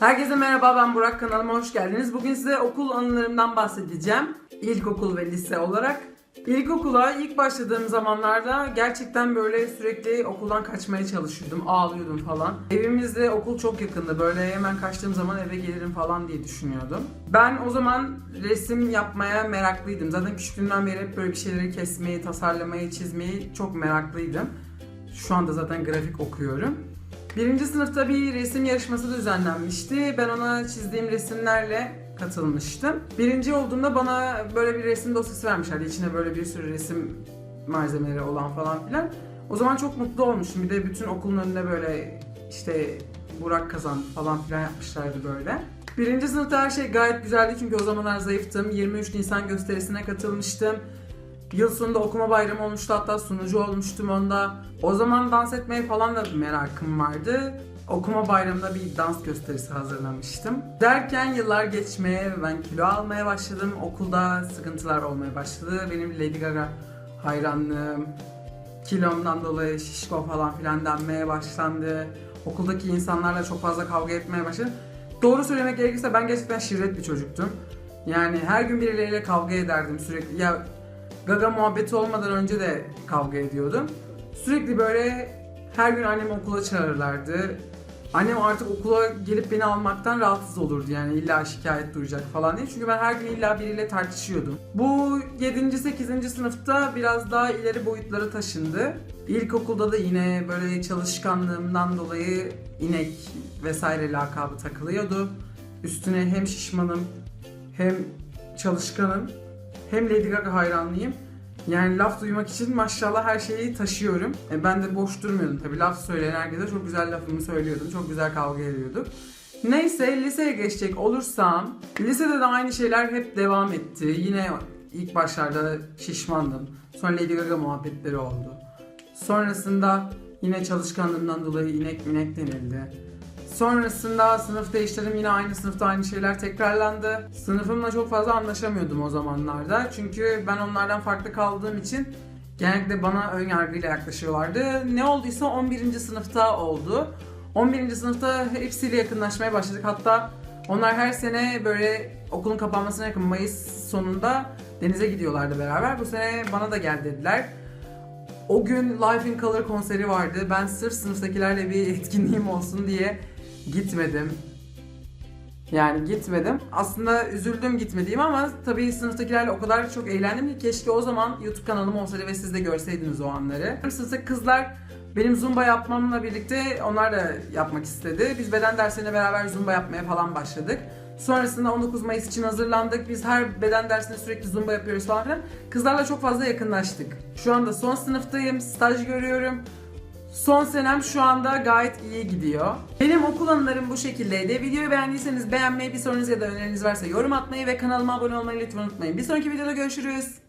Herkese merhaba ben Burak kanalıma hoş geldiniz. Bugün size okul anılarımdan bahsedeceğim. İlkokul ve lise olarak. İlkokula ilk başladığım zamanlarda gerçekten böyle sürekli okuldan kaçmaya çalışıyordum, ağlıyordum falan. Evimizde okul çok yakındı. Böyle hemen kaçtığım zaman eve gelirim falan diye düşünüyordum. Ben o zaman resim yapmaya meraklıydım. Zaten küçüklüğümden beri hep böyle bir şeyleri kesmeyi, tasarlamayı, çizmeyi çok meraklıydım. Şu anda zaten grafik okuyorum. Birinci sınıfta bir resim yarışması düzenlenmişti. Ben ona çizdiğim resimlerle katılmıştım. Birinci olduğumda bana böyle bir resim dosyası vermişlerdi. İçine böyle bir sürü resim malzemeleri olan falan filan. O zaman çok mutlu olmuştum. Bir de bütün okulun önünde böyle işte Burak kazandı falan filan yapmışlardı böyle. Birinci sınıfta her şey gayet güzeldi çünkü o zamanlar zayıftım. 23 Nisan gösterisine katılmıştım. Yıl sonunda okuma bayramı olmuştu hatta sunucu olmuştum onda. O zaman dans etmeye falan da merakım vardı. Okuma bayramında bir dans gösterisi hazırlamıştım. Derken yıllar geçmeye ve ben kilo almaya başladım. Okulda sıkıntılar olmaya başladı. Benim Lady Gaga hayranlığım, kilomdan dolayı şişko falan filan denmeye başlandı. Okuldaki insanlarla çok fazla kavga etmeye başladım. Doğru söylemek gerekirse ben gerçekten şirret bir çocuktum. Yani her gün birileriyle kavga ederdim sürekli. Ya Gaga muhabbeti olmadan önce de kavga ediyordum. Sürekli böyle her gün annemi okula çağırırlardı. Annem artık okula gelip beni almaktan rahatsız olurdu yani illa şikayet duyacak falan diye. Çünkü ben her gün illa biriyle tartışıyordum. Bu 7. 8. sınıfta biraz daha ileri boyutlara taşındı. İlkokulda da yine böyle çalışkanlığımdan dolayı inek vesaire lakabı takılıyordu. Üstüne hem şişmanım hem çalışkanım hem Lady Gaga hayranlıyım. Yani laf duymak için maşallah her şeyi taşıyorum. E, ben de boş durmuyordum tabii. Laf söyleyen herkese çok güzel lafımı söylüyordum. Çok güzel kavga ediyorduk. Neyse liseye geçecek olursam lisede de aynı şeyler hep devam etti. Yine ilk başlarda şişmandım. Sonra Lady Gaga muhabbetleri oldu. Sonrasında yine çalışkanlığımdan dolayı inek minek denildi. Sonrasında sınıf değiştirdim yine aynı sınıfta aynı şeyler tekrarlandı. Sınıfımla çok fazla anlaşamıyordum o zamanlarda. Çünkü ben onlardan farklı kaldığım için genellikle bana ön yargıyla yaklaşıyorlardı. Ne olduysa 11. sınıfta oldu. 11. sınıfta hepsiyle yakınlaşmaya başladık. Hatta onlar her sene böyle okulun kapanmasına yakın Mayıs sonunda denize gidiyorlardı beraber. Bu sene bana da gel dediler. O gün Life in Color konseri vardı. Ben sırf sınıftakilerle bir etkinliğim olsun diye gitmedim. Yani gitmedim. Aslında üzüldüm gitmediğim ama tabii sınıftakilerle o kadar çok eğlendim ki keşke o zaman YouTube kanalım olsaydı ve siz de görseydiniz o anları. Sınıftaki kızlar benim zumba yapmamla birlikte onlar da yapmak istedi. Biz beden derslerine beraber zumba yapmaya falan başladık. Sonrasında 19 Mayıs için hazırlandık. Biz her beden dersinde sürekli zumba yapıyoruz falan filan. Kızlarla çok fazla yakınlaştık. Şu anda son sınıftayım, staj görüyorum. Son senem şu anda gayet iyi gidiyor. Benim okul anılarım bu şekildeydi. Videoyu beğendiyseniz beğenmeyi, bir sorunuz ya da öneriniz varsa yorum atmayı ve kanalıma abone olmayı lütfen unutmayın. Bir sonraki videoda görüşürüz.